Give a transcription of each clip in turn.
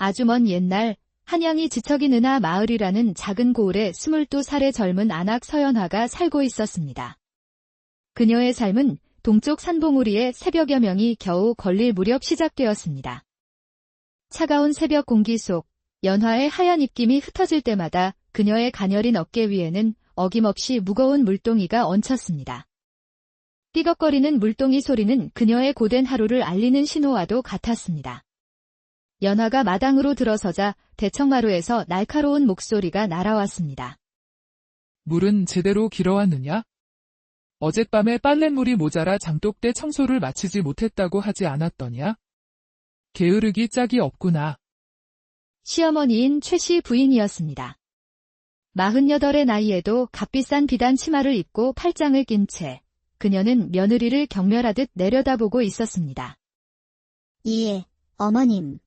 아주 먼 옛날 한양이 지척인 은하 마을이라는 작은 고을에 22살의 젊은 안악 서연화가 살고 있었습니다. 그녀의 삶은 동쪽 산봉우리의 새벽 여 명이 겨우 걸릴 무렵 시작되었습니다. 차가운 새벽 공기 속 연화의 하얀 입김이 흩어질 때마다 그녀의 가녀린 어깨 위에는 어김없이 무거운 물동이가 얹혔습니다. 삐걱거리는 물동이 소리는 그녀의 고된 하루를 알리는 신호와도 같았습니다. 연화가 마당으로 들어서자 대청마루에서 날카로운 목소리가 날아왔습니다. 물은 제대로 길어왔느냐? 어젯밤에 빨랫물이 모자라 장독대 청소를 마치지 못했다고 하지 않았더냐? 게으르기 짝이 없구나. 시어머니인 최씨 부인이었습니다. 48의 나이에도 값비싼 비단 치마를 입고 팔짱을 낀 채 그녀는 며느리를 경멸하듯 내려다보고 있었습니다. 예, 어머님.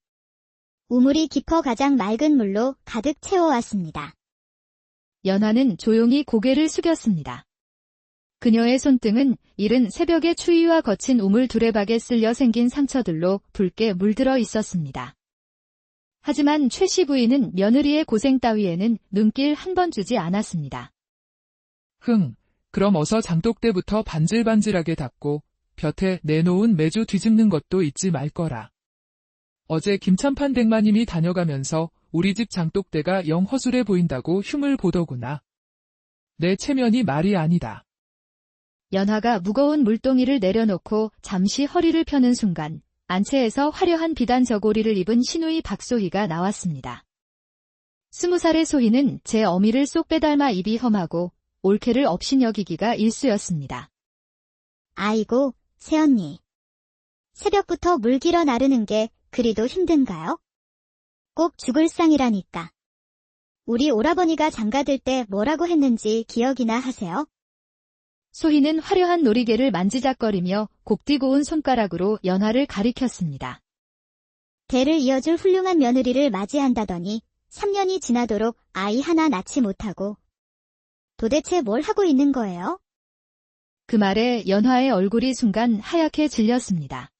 우물이 깊어 가장 맑은 물로 가득 채워왔습니다. 연화는 조용히 고개를 숙였습니다. 그녀의 손등은 이른 새벽의 추위와 거친 우물 두레박에 쓸려 생긴 상처들로 붉게 물들어 있었습니다. 하지만 최씨 부인은 며느리의 고생 따위에는 눈길 한 번 주지 않았습니다. 흥, 그럼 어서 장독대부터 반질반질하게 닦고 볕에 내놓은 매주 뒤집는 것도 잊지 말 거라. 어제 김찬판 댁마님이 다녀가면서 우리 집 장독대가 영 허술해 보인다고 흉을 보더구나. 내 체면이 말이 아니다. 연화가 무거운 물동이를 내려놓고 잠시 허리를 펴는 순간 안채에서 화려한 비단 저고리를 입은 신우이 박소희가 나왔습니다. 스무 살의 소희는 제 어미를 쏙 빼닮아 입이 험하고 올케를 업신여기기가 일쑤였습니다. 아이고, 새언니. 새벽부터 물 길어 나르는 게 그리도 힘든가요? 꼭 죽을 상이라니까. 우리 오라버니가 장가들 때 뭐라고 했는지 기억이나 하세요? 소희는 화려한 놀이개를 만지작거리며 곱디 고운 손가락으로 연화를 가리켰습니다. 대를 이어줄 훌륭한 며느리를 맞이한다더니 3년이 지나도록 아이 하나 낳지 못하고 도대체 뭘 하고 있는 거예요? 그 말에 연화의 얼굴이 순간 하얗게 질렸습니다.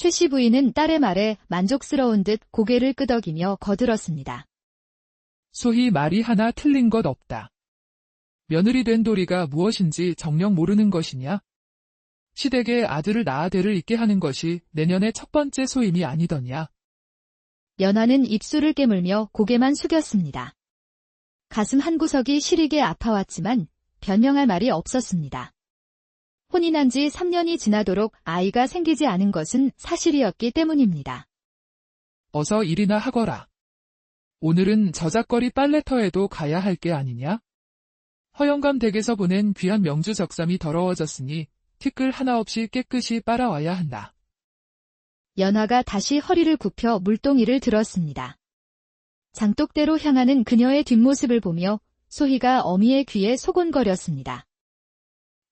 최씨 부인은 딸의 말에 만족스러운 듯 고개를 끄덕이며 거들었습니다. 소희 말이 하나 틀린 것 없다. 며느리 된 도리가 무엇인지 정녕 모르는 것이냐? 시댁에 아들을 낳아 대를 잇게 하는 것이 내년의 첫 번째 소임이 아니더냐? 연화는 입술을 깨물며 고개만 숙였습니다. 가슴 한 구석이 시리게 아파왔지만 변명할 말이 없었습니다. 혼인한 지 3년이 지나도록 아이가 생기지 않은 것은 사실이었기 때문입니다. 어서 일이나 하거라. 오늘은 저작거리 빨래터에도 가야 할 게 아니냐? 허영감 댁에서 보낸 귀한 명주 적삼이 더러워졌으니 티끌 하나 없이 깨끗이 빨아와야 한다. 연화가 다시 허리를 굽혀 물동이를 들었습니다. 장독대로 향하는 그녀의 뒷모습을 보며 소희가 어미의 귀에 소곤거렸습니다.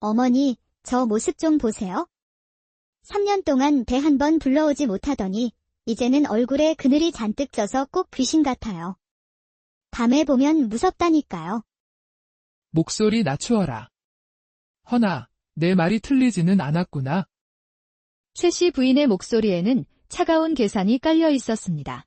어머니, 저 모습 좀 보세요. 3년 동안 배 한 번 불러오지 못하더니 이제는 얼굴에 그늘이 잔뜩 져서 꼭 귀신 같아요. 밤에 보면 무섭다니까요. 목소리 낮추어라. 허나, 내 말이 틀리지는 않았구나. 최 씨 부인의 목소리에는 차가운 계산이 깔려 있었습니다.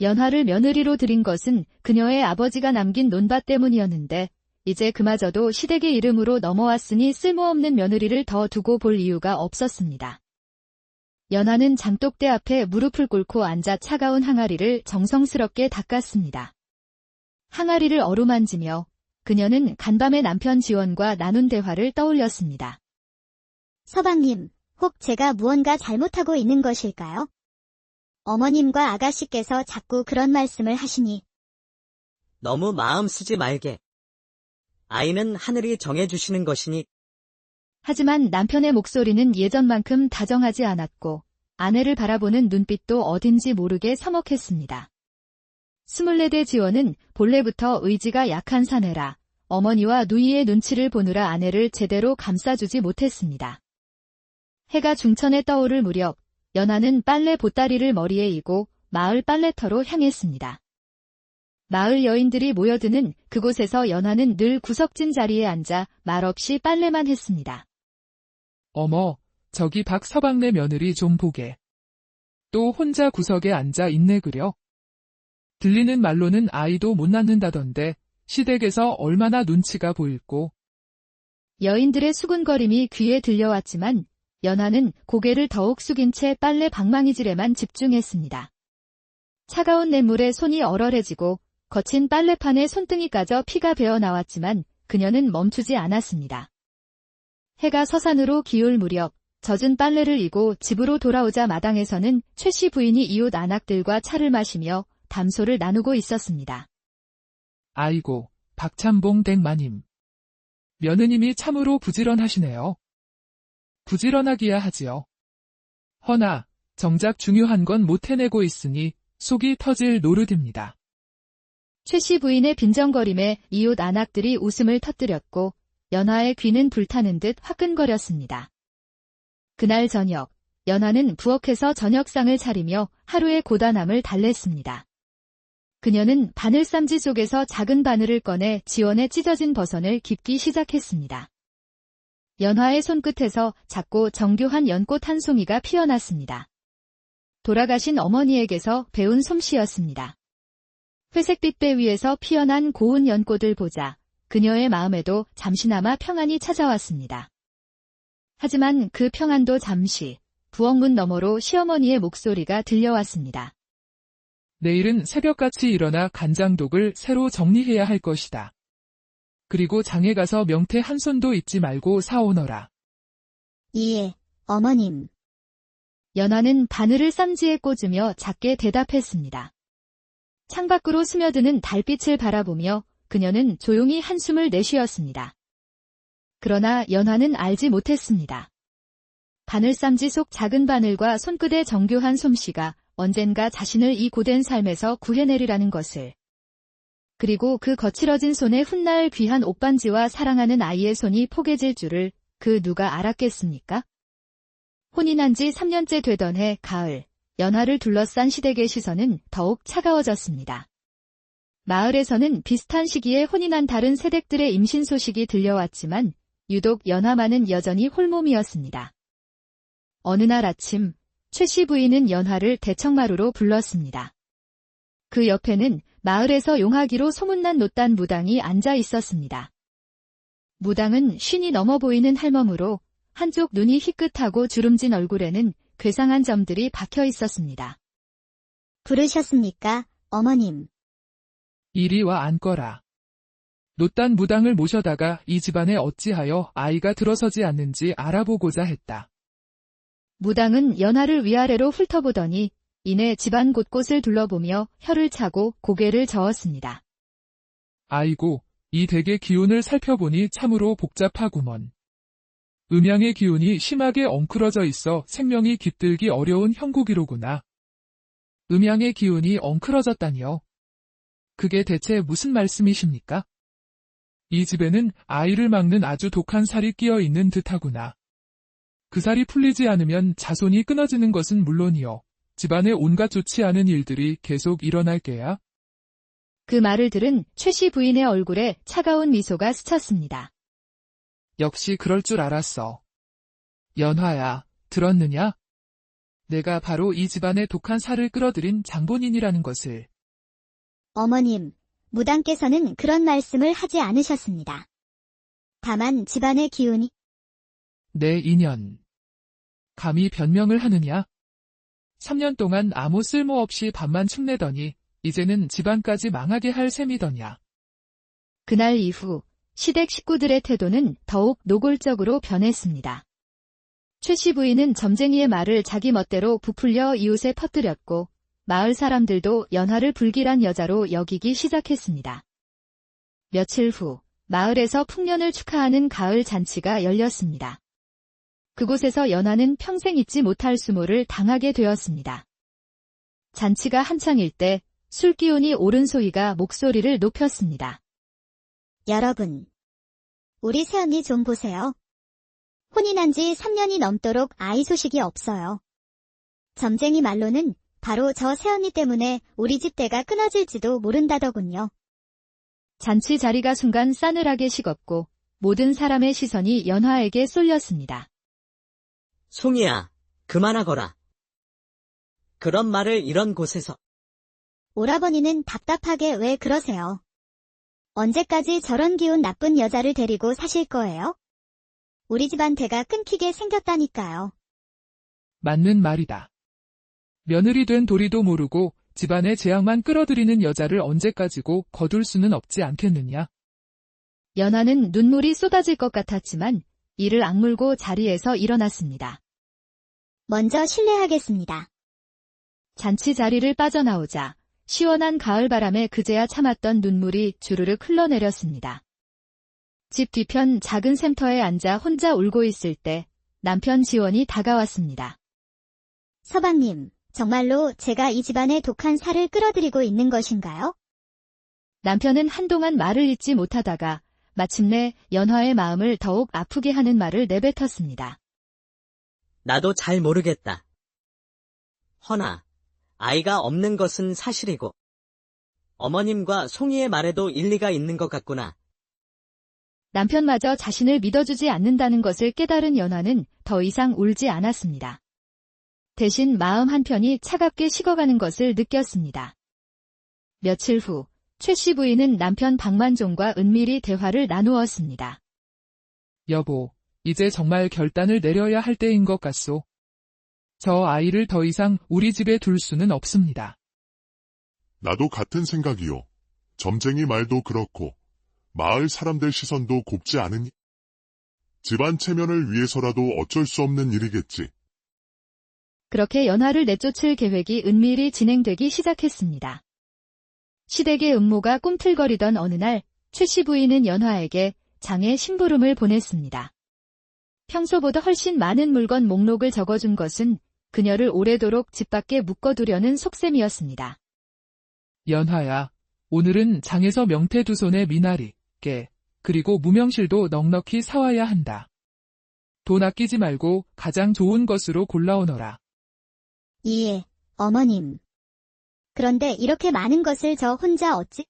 연화를 며느리로 들인 것은 그녀의 아버지가 남긴 논밭 때문이었는데 이제 그마저도 시댁의 이름으로 넘어왔으니 쓸모없는 며느리를 더 두고 볼 이유가 없었습니다. 연화는 장독대 앞에 무릎을 꿇고 앉아 차가운 항아리를 정성스럽게 닦았습니다. 항아리를 어루만지며 그녀는 간밤에 남편 지원과 나눈 대화를 떠올렸습니다. 서방님, 혹 제가 무언가 잘못하고 있는 것일까요? 어머님과 아가씨께서 자꾸 그런 말씀을 하시니 너무 마음 쓰지 말게. 아이는 하늘이 정해주시는 것이니 하지만 남편의 목소리는 예전만큼 다정하지 않았고 아내를 바라보는 눈빛도 어딘지 모르게 서먹했습니다. 24대 지원은 본래부터 의지가 약한 사내라 어머니와 누이의 눈치를 보느라 아내를 제대로 감싸주지 못했습니다. 해가 중천에 떠오를 무렵 연하는 빨래 보따리를 머리에 이고 마을 빨래터로 향했습니다. 마을 여인들이 모여드는 그곳에서 연하는 늘 구석진 자리에 앉아 말없이 빨래만 했습니다. 어머, 저기 박서방네 며느리 좀 보게. 또 혼자 구석에 앉아 있네 그려. 들리는 말로는 아이도 못 낳는다던데 시댁에서 얼마나 눈치가 보일꼬. 여인들의 수군거림이 귀에 들려왔지만 연하는 고개를 더욱 숙인 채 빨래 방망이질에만 집중했습니다. 차가운 냇물에 손이 얼얼해지고 거친 빨래판에 손등이 까져 피가 배어 나왔지만 그녀는 멈추지 않았습니다. 해가 서산으로 기울 무렵 젖은 빨래를 이고 집으로 돌아오자 마당에서는 최 씨 부인이 이웃 안악들과 차를 마시며 담소를 나누고 있었습니다. 아이고, 박참봉 댁마님. 며느님이 참으로 부지런하시네요. 부지런하기야 하지요. 허나, 정작 중요한 건 못 해내고 있으니 속이 터질 노릇입니다. 최씨 부인의 빈정거림에 이웃 안악들이 웃음을 터뜨렸고 연화의 귀는 불타는 듯 화끈거렸습니다. 그날 저녁, 연화는 부엌에서 저녁상을 차리며 하루의 고단함을 달랬습니다. 그녀는 바늘 쌈지 속에서 작은 바늘을 꺼내 지원에 찢어진 버선을 깁기 시작했습니다. 연화의 손끝에서 작고 정교한 연꽃 한 송이가 피어났습니다. 돌아가신 어머니에게서 배운 솜씨였습니다. 회색 빛 배 위에서 피어난 고운 연꽃을 보자 그녀의 마음에도 잠시나마 평안이 찾아왔습니다. 하지만 그 평안도 잠시 부엌문 너머로 시어머니의 목소리가 들려왔습니다. 내일은 새벽같이 일어나 간장독을 새로 정리해야 할 것이다. 그리고 장에 가서 명태 한 손도 잊지 말고 사오너라. 예, 어머님. 연화는 바늘을 쌈지에 꽂으며 작게 대답했습니다. 창밖으로 스며드는 달빛을 바라보며 그녀는 조용히 한숨을 내쉬었습니다. 그러나 연화는 알지 못했습니다. 바늘쌈지 속 작은 바늘과 손끝의 정교한 솜씨가 언젠가 자신을 이 고된 삶에서 구해내리라는 것을. 그리고 그 거칠어진 손에 훗날 귀한 옷반지와 사랑하는 아이의 손이 포개질 줄을 그 누가 알았겠습니까? 혼인한 지 3년째 되던 해 가을, 연화를 둘러싼 시댁의 시선은 더욱 차가워졌습니다. 마을에서는 비슷한 시기에 혼인한 다른 세댁들의 임신 소식이 들려왔지만 유독 연화만은 여전히 홀몸이었습니다. 어느 날 아침 최 씨 부인은 연화를 대청마루로 불렀습니다. 그 옆에는 마을에서 용하기로 소문난 노딴 무당이 앉아 있었습니다. 무당은 쉰이 넘어 보이는 할멈으로 한쪽 눈이 희끗하고 주름진 얼굴에는 괴상한 점들이 박혀 있었습니다. 부르셨습니까, 어머님? 이리 와 앉거라. 노딴 무당을 모셔다가 이 집안에 어찌하여 아이가 들어서지 않는지 알아보고자 했다. 무당은 연하를 위아래로 훑어보더니 이내 집안 곳곳을 둘러보며 혀를 차고 고개를 저었습니다. 아이고, 이 댁의 기운을 살펴보니 참으로 복잡하구먼. 음양의 기운이 심하게 엉클어져 있어 생명이 깃들기 어려운 형국이로구나. 음양의 기운이 엉클어졌다니요. 그게 대체 무슨 말씀이십니까? 이 집에는 아이를 막는 아주 독한 살이 끼어 있는 듯하구나. 그 살이 풀리지 않으면 자손이 끊어지는 것은 물론이요. 집안에 온갖 좋지 않은 일들이 계속 일어날 게야. 그 말을 들은 최 씨 부인의 얼굴에 차가운 미소가 스쳤습니다. 역시 그럴 줄 알았어. 연화야, 들었느냐? 내가 바로 이 집안의 독한 살을 끌어들인 장본인이라는 것을. 어머님, 무당께서는 그런 말씀을 하지 않으셨습니다. 다만 집안의 기운이 내 인연. 감히 변명을 하느냐? 3년 동안 아무 쓸모없이 밥만 축내더니 이제는 집안까지 망하게 할 셈이더냐. 그날 이후 시댁 식구들의 태도는 더욱 노골적으로 변했습니다. 최 씨 부인은 점쟁이의 말을 자기 멋대로 부풀려 이웃에 퍼뜨렸고 마을 사람들도 연화를 불길한 여자로 여기기 시작했습니다. 며칠 후 마을에서 풍년을 축하하는 가을 잔치가 열렸습니다. 그곳에서 연화는 평생 잊지 못할 수모를 당하게 되었습니다. 잔치가 한창일 때 술기운이 오른 소희가 목소리를 높였습니다. 여러분, 우리 새언니 좀 보세요. 혼인한 지 3년이 넘도록 아이 소식이 없어요. 점쟁이 말로는 바로 저 새언니 때문에 우리 집 대가 끊어질지도 모른다더군요. 잔치 자리가 순간 싸늘하게 식었고 모든 사람의 시선이 연화에게 쏠렸습니다. 송이야, 그만하거라. 그런 말을 이런 곳에서 오라버니는 답답하게 왜 그러세요? 언제까지 저런 기운 나쁜 여자를 데리고 사실 거예요? 우리 집안 대가 끊기게 생겼다니까요. 맞는 말이다. 며느리 된 도리도 모르고 집안의 재앙만 끌어들이는 여자를 언제까지고 거둘 수는 없지 않겠느냐. 연하는 눈물이 쏟아질 것 같았지만 이를 악물고 자리에서 일어났습니다. 먼저 실례하겠습니다. 잔치 자리를 빠져나오자 시원한 가을 바람에 그제야 참았던 눈물이 주르륵 흘러내렸습니다. 집 뒤편 작은 샘터에 앉아 혼자 울고 있을 때 남편 지원이 다가왔습니다. 서방님, 정말로 제가 이 집안의 독한 살을 끌어들이고 있는 것인가요? 남편은 한동안 말을 잇지 못하다가 마침내 연화의 마음을 더욱 아프게 하는 말을 내뱉었습니다. 나도 잘 모르겠다. 허나 아이가 없는 것은 사실이고 어머님과 송이의 말에도 일리가 있는 것 같구나. 남편마저 자신을 믿어주지 않는다는 것을 깨달은 연화는 더 이상 울지 않았습니다. 대신 마음 한편이 차갑게 식어가는 것을 느꼈습니다. 며칠 후, 최 씨 부인은 남편 박만종과 은밀히 대화를 나누었습니다. 여보, 이제 정말 결단을 내려야 할 때인 것 같소. 저 아이를 더 이상 우리 집에 둘 수는 없습니다. 나도 같은 생각이요. 점쟁이 말도 그렇고 마을 사람들 시선도 곱지 않으니 집안 체면을 위해서라도 어쩔 수 없는 일이겠지. 그렇게 연화를 내쫓을 계획이 은밀히 진행되기 시작했습니다. 시댁의 음모가 꿈틀거리던 어느 날, 최씨 부인은 연화에게 장의 심부름을 보냈습니다. 평소보다 훨씬 많은 물건 목록을 적어준 것은 그녀를 오래도록 집 밖에 묶어두려는 속셈이었습니다. 연하야, 오늘은 장에서 명태 두 손에 미나리, 깨, 그리고 무명실도 넉넉히 사와야 한다. 돈 아끼지 말고 가장 좋은 것으로 골라오너라. 예, 어머님. 그런데 이렇게 많은 것을 저 혼자 어찌?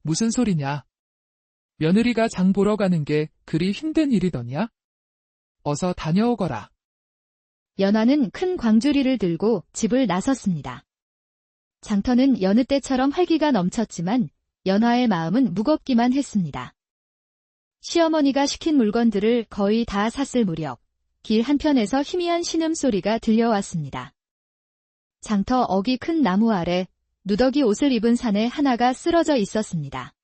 무슨 소리냐? 며느리가 장 보러 가는 게 그리 힘든 일이더냐? 어서 다녀오거라. 연화는 큰 광주리를 들고 집을 나섰습니다. 장터는 여느 때처럼 활기가 넘쳤지만 연화의 마음은 무겁기만 했습니다. 시어머니가 시킨 물건들을 거의 다 샀을 무렵 길 한편에서 희미한 신음소리가 들려왔습니다. 장터 어기 큰 나무 아래 누더기 옷을 입은 사내 하나가 쓰러져 있었습니다.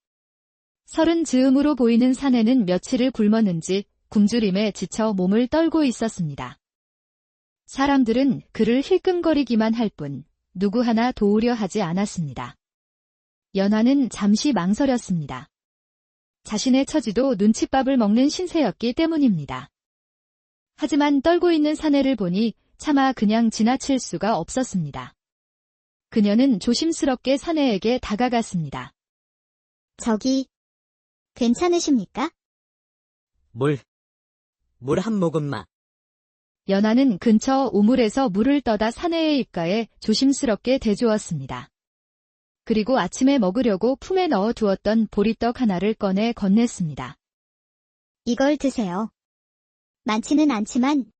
서른 즈음으로 보이는 사내는 며칠을 굶었는지 굶주림에 지쳐 몸을 떨고 있었습니다. 사람들은 그를 힐끔거리기만 할 뿐 누구 하나 도우려 하지 않았습니다. 연하는 잠시 망설였습니다. 자신의 처지도 눈칫밥을 먹는 신세였기 때문입니다. 하지만 떨고 있는 사내를 보니 차마 그냥 지나칠 수가 없었습니다. 그녀는 조심스럽게 사내에게 다가갔습니다. 저기, 괜찮으십니까? 물. 물 한 모금만. 연하는 근처 우물에서 물을 떠다 사내의 입가에 조심스럽게 대주었습니다. 그리고 아침에 먹으려고 품에 넣어 두었던 보리떡 하나를 꺼내 건넸습니다. 이걸 드세요. 많지는 않지만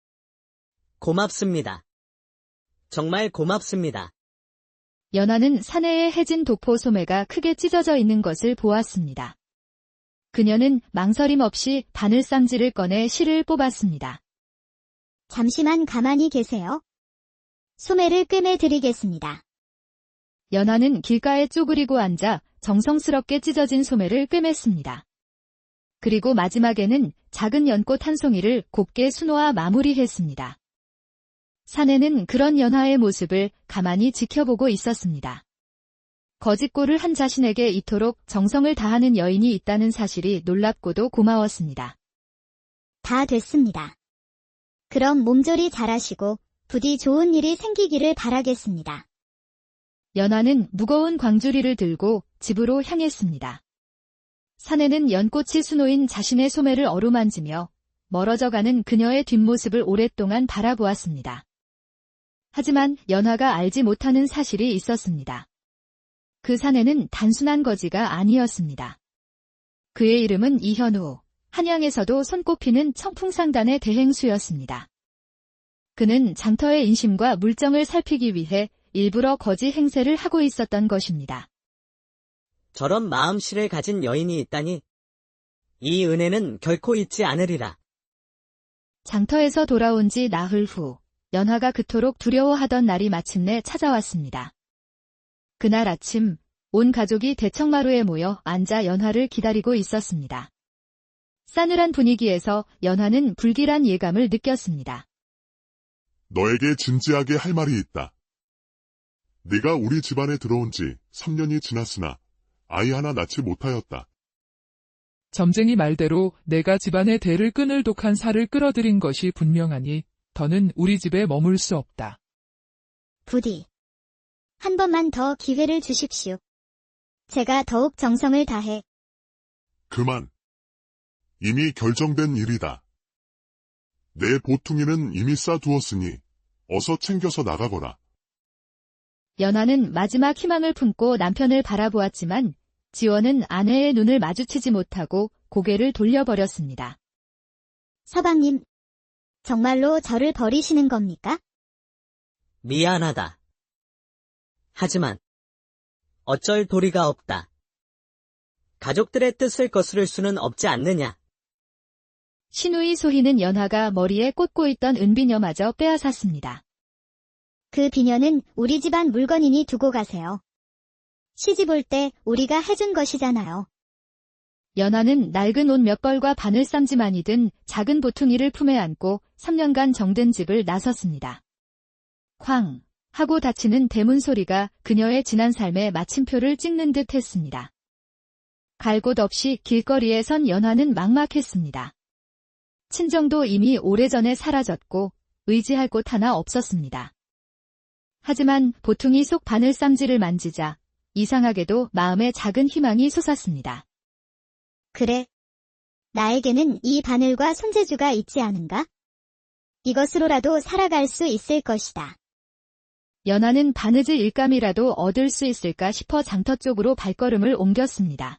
고맙습니다. 정말 고맙습니다. 연하는 사내에 해진 도포 소매가 크게 찢어져 있는 것을 보았습니다. 그녀는 망설임 없이 바늘상지를 꺼내 실을 뽑았습니다. 잠시만 가만히 계세요. 소매를 꿰매 드리겠습니다. 연하는 길가에 쪼그리고 앉아 정성스럽게 찢어진 소매를 꿰맸습니다. 그리고 마지막에는 작은 연꽃 한 송이를 곱게 수놓아 마무리했습니다. 사내는 그런 연하의 모습을 가만히 지켜보고 있었습니다. 거짓골을 한 자신에게 이토록 정성을 다하는 여인이 있다는 사실이 놀랍고도 고마웠습니다. 다 됐습니다. 그럼 몸조리 잘하시고 부디 좋은 일이 생기기를 바라겠습니다. 연하는 무거운 광주리를 들고 집으로 향했습니다. 사내는 연꽃이 수놓인 자신의 소매를 어루만지며 멀어져가는 그녀의 뒷모습을 오랫동안 바라보았습니다. 하지만 연화가 알지 못하는 사실이 있었습니다. 그 사내는 단순한 거지가 아니었습니다. 그의 이름은 이현우, 한양에서도 손꼽히는 청풍상단의 대행수였습니다. 그는 장터의 인심과 물정을 살피기 위해 일부러 거짓 행세를 하고 있었던 것입니다. 저런 마음씨를 가진 여인이 있다니. 이 은혜는 결코 잊지 않으리라. 장터에서 돌아온 지 나흘 후 연화가 그토록 두려워하던 날이 마침내 찾아왔습니다. 그날 아침 온 가족이 대청마루에 모여 앉아 연화를 기다리고 있었습니다. 싸늘한 분위기에서 연화는 불길한 예감을 느꼈습니다. 너에게 진지하게 할 말이 있다. 네가 우리 집안에 들어온 지 3년이 지났으나 아이 하나 낳지 못하였다. 점쟁이 말대로 내가 집안의 대를 끊을 독한 살을 끌어들인 것이 분명하니 더는 우리 집에 머물 수 없다. 부디. 한 번만 더 기회를 주십시오. 제가 더욱 정성을 다해 그만. 이미 결정된 일이다. 내 보퉁이는 이미 싸두었으니 어서 챙겨서 나가거라. 연화는 마지막 희망을 품고 남편을 바라보았지만 지원은 아내의 눈을 마주치지 못하고 고개를 돌려버렸습니다. 서방님. 정말로 저를 버리시는 겁니까? 미안하다. 하지만 어쩔 도리가 없다. 가족들의 뜻을 거스를 수는 없지 않느냐. 신우이 소희는 연화가 머리에 꽂고 있던 은비녀마저 빼앗았습니다. 그 비녀는 우리 집안 물건이니 두고 가세요. 시집 올 때 우리가 해준 것이잖아요. 연화는 낡은 옷 몇 벌과 바늘쌈지만이 든 작은 보퉁이를 품에 안고 3년간 정든 집을 나섰습니다. 쾅! 하고 닫히는 대문 소리가 그녀의 지난 삶의 마침표를 찍는 듯 했습니다. 갈 곳 없이 길거리에 선 연화는 막막했습니다. 친정도 이미 오래전에 사라졌고 의지할 곳 하나 없었습니다. 하지만 보퉁이 속 바늘 쌈지를 만지자 이상하게도 마음에 작은 희망이 솟았습니다. 그래. 나에게는 이 바늘과 손재주가 있지 않은가? 이것으로라도 살아갈 수 있을 것이다. 연하는 바느질 일감이라도 얻을 수 있을까 싶어 장터 쪽으로 발걸음을 옮겼습니다.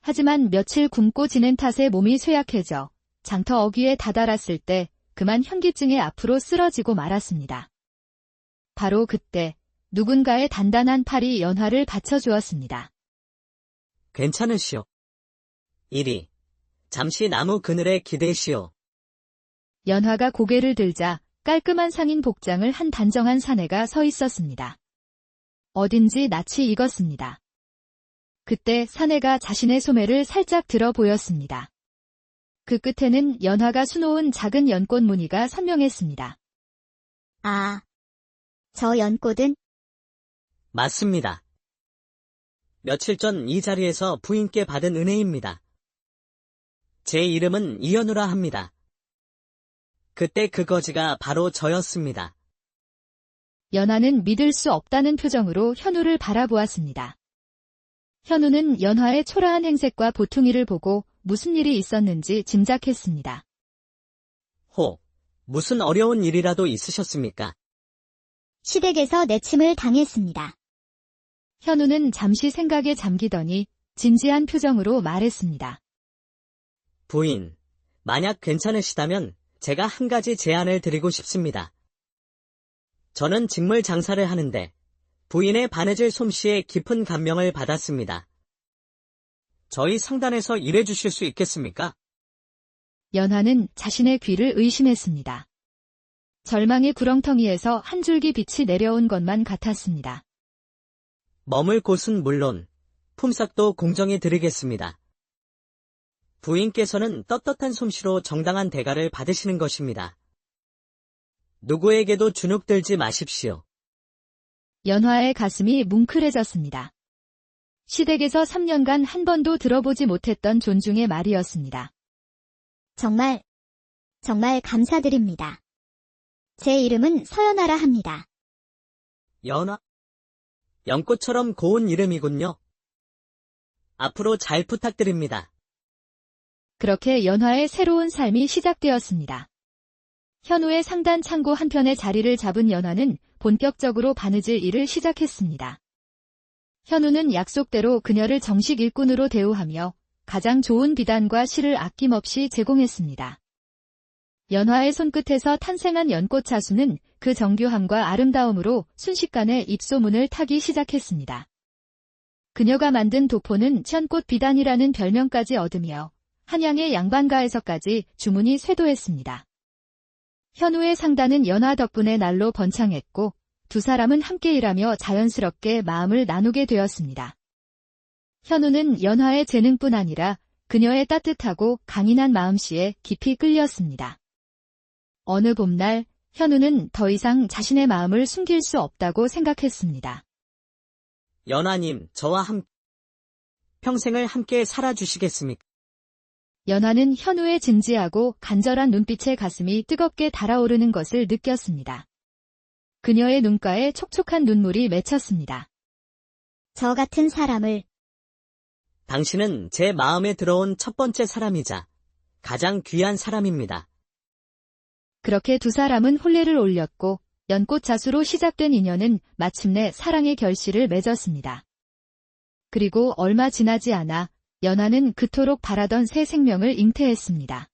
하지만 며칠 굶고 지낸 탓에 몸이 쇠약해져 장터 어귀에 다다랐을 때 그만 현기증에 앞으로 쓰러지고 말았습니다. 바로 그때 누군가의 단단한 팔이 연화를 받쳐주었습니다. 괜찮으시오. 이리 잠시 나무 그늘에 기대시오. 연화가 고개를 들자 깔끔한 상인 복장을 한 단정한 사내가 서 있었습니다. 어딘지 낯이 익었습니다. 그때 사내가 자신의 소매를 살짝 들어 보였습니다. 그 끝에는 연화가 수놓은 작은 연꽃 무늬가 선명했습니다. 아. 저 연꽃은 맞습니다. 며칠 전 이 자리에서 부인께 받은 은혜입니다. 제 이름은 이현우라 합니다. 그때 그 거지가 바로 저였습니다. 연화는 믿을 수 없다는 표정으로 현우를 바라보았습니다. 현우는 연화의 초라한 행색과 보퉁이를 보고 무슨 일이 있었는지 짐작했습니다. 호, 무슨 어려운 일이라도 있으셨습니까? 시댁에서 내침을 당했습니다. 현우는 잠시 생각에 잠기더니 진지한 표정으로 말했습니다. 부인, 만약 괜찮으시다면 제가 한 가지 제안을 드리고 싶습니다. 저는 직물 장사를 하는데 부인의 바느질 솜씨에 깊은 감명을 받았습니다. 저희 상단에서 일해 주실 수 있겠습니까? 연화는 자신의 귀를 의심했습니다. 절망의 구렁텅이에서 한 줄기 빛이 내려온 것만 같았습니다. 머물 곳은 물론 품삯도 공정히 드리겠습니다. 부인께서는 떳떳한 솜씨로 정당한 대가를 받으시는 것입니다. 누구에게도 주눅들지 마십시오. 연화의 가슴이 뭉클해졌습니다. 시댁에서 3년간 한 번도 들어보지 못했던 존중의 말이었습니다. 정말, 정말 감사드립니다. 제 이름은 서연아라 합니다. 연화? 연꽃처럼 고운 이름이군요. 앞으로 잘 부탁드립니다. 그렇게 연화의 새로운 삶이 시작되었습니다. 현우의 상단 창고 한편에 자리를 잡은 연화는 본격적으로 바느질 일을 시작했습니다. 현우는 약속대로 그녀를 정식 일꾼으로 대우하며 가장 좋은 비단과 실을 아낌없이 제공했습니다. 연화의 손끝에서 탄생한 연꽃 자수는 그 정교함과 아름다움으로 순식간에 입소문을 타기 시작했습니다. 그녀가 만든 도포는 천꽃 비단이라는 별명까지 얻으며 한양의 양반가에서까지 주문이 쇄도했습니다. 현우의 상단은 연화 덕분에 날로 번창했고 두 사람은 함께 일하며 자연스럽게 마음을 나누게 되었습니다. 현우는 연화의 재능뿐 아니라 그녀의 따뜻하고 강인한 마음씨에 깊이 끌렸습니다. 어느 봄날 현우는 더 이상 자신의 마음을 숨길 수 없다고 생각했습니다. 연하님, 저와 함, 평생을 함께 살아주시겠습니까? 연화는 현우의 진지하고 간절한 눈빛에 가슴이 뜨겁게 달아오르는 것을 느꼈습니다. 그녀의 눈가에 촉촉한 눈물이 맺혔습니다. 저 같은 사람을 당신은 제 마음에 들어온 첫 번째 사람이자 가장 귀한 사람입니다. 그렇게 두 사람은 혼례를 올렸고 연꽃 자수로 시작된 인연은 마침내 사랑의 결실을 맺었습니다. 그리고 얼마 지나지 않아 연하는 그토록 바라던 새 생명을 잉태했습니다.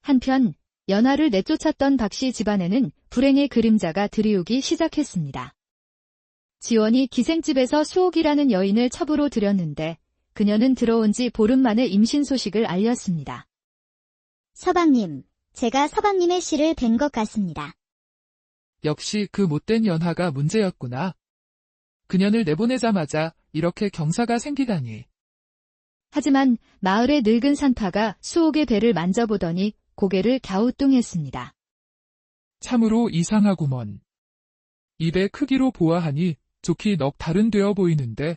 한편 연하를 내쫓았던 박씨 집안에는 불행의 그림자가 드리우기 시작했습니다. 지원이 기생집에서 수옥이라는 여인을 첩으로 들였는데 그녀는 들어온 지 보름 만에 임신 소식을 알렸습니다. 서방님, 제가 서방님의 시를 뵌 것 같습니다. 역시 그 못된 연하가 문제였구나. 그년을 내보내자마자 이렇게 경사가 생기다니. 하지만 마을의 늙은 산파가 수옥의 배를 만져보더니 고개를 갸우뚱했습니다. 참으로 이상하구먼. 입의 크기로 보아하니 좋기 넋 다른 되어 보이는데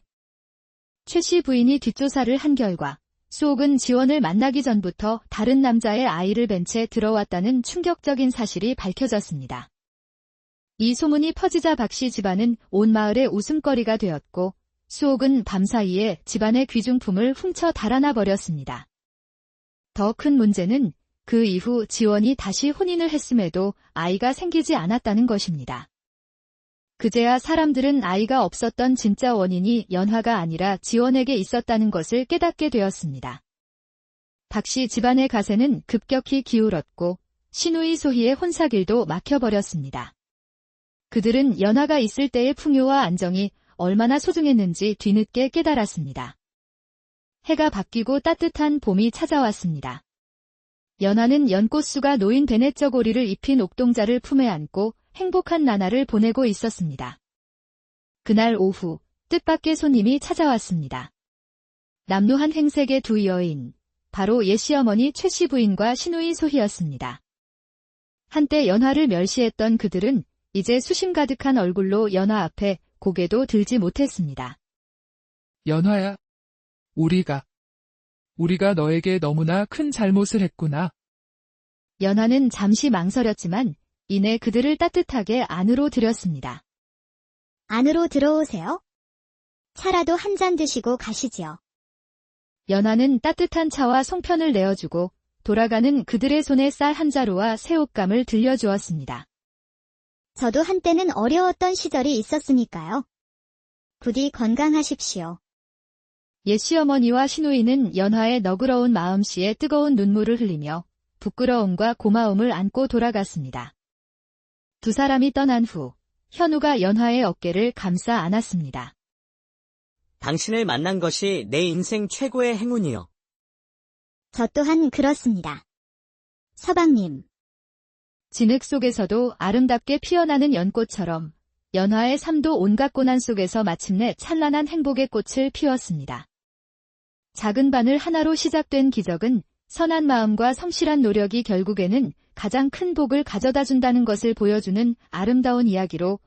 최씨 부인이 뒷조사를 한 결과 수옥은 지원을 만나기 전부터 다른 남자의 아이를 뵌 채 들어왔다는 충격적인 사실이 밝혀졌습니다. 이 소문이 퍼지자 박씨 집안은 온 마을의 웃음거리가 되었고 수옥은 밤사이에 집안의 귀중품을 훔쳐 달아나 버렸습니다. 더 큰 문제는 그 이후 지원이 다시 혼인을 했음에도 아이가 생기지 않았다는 것입니다. 그제야 사람들은 아이가 없었던 진짜 원인이 연화가 아니라 지원에게 있었다는 것을 깨닫게 되었습니다. 박씨 집안의 가세는 급격히 기울었고 신우이 소희의 혼사길도 막혀버렸습니다. 그들은 연화가 있을 때의 풍요와 안정이 얼마나 소중했는지 뒤늦게 깨달았습니다. 해가 바뀌고 따뜻한 봄이 찾아왔습니다. 연하는 연꽃수가 놓인 베네쩌 고리를 입힌 옥동자를 품에 안고 행복한 나날을 보내고 있었습니다. 그날 오후 뜻밖의 손님이 찾아왔습니다. 남루한 행색의 두 여인, 바로 예시어머니 최씨 부인과 신우이 소희였습니다. 한때 연화를 멸시했던 그들은 이제 수심 가득한 얼굴로 연화 앞에 고개도 들지 못했습니다. 연화야. 우리가 우리가 너에게 너무나 큰 잘못을 했구나. 연화는 잠시 망설였지만 이내 그들을 따뜻하게 안으로 들였습니다. 안으로 들어오세요. 차라도 한 잔 드시고 가시지요. 연화는 따뜻한 차와 송편을 내어주고 돌아가는 그들의 손에 쌀 한 자루와 새옷감을 들려주었습니다. 저도 한때는 어려웠던 시절이 있었으니까요. 부디 건강하십시오. 옛 시어머니와 신우이는 연화의 너그러운 마음씨에 뜨거운 눈물을 흘리며 부끄러움과 고마움을 안고 돌아갔습니다. 두 사람이 떠난 후 현우가 연화의 어깨를 감싸 안았습니다. 당신을 만난 것이 내 인생 최고의 행운이요. 저 또한 그렇습니다. 서방님, 진흙 속에서도 아름답게 피어나는 연꽃처럼 연화의 삶도 온갖 고난 속에서 마침내 찬란한 행복의 꽃을 피웠습니다. 작은 바늘 하나로 시작된 기적은 선한 마음과 성실한 노력이 결국에는 가장 큰 복을 가져다 준다는 것을 보여주는 아름다운 이야기로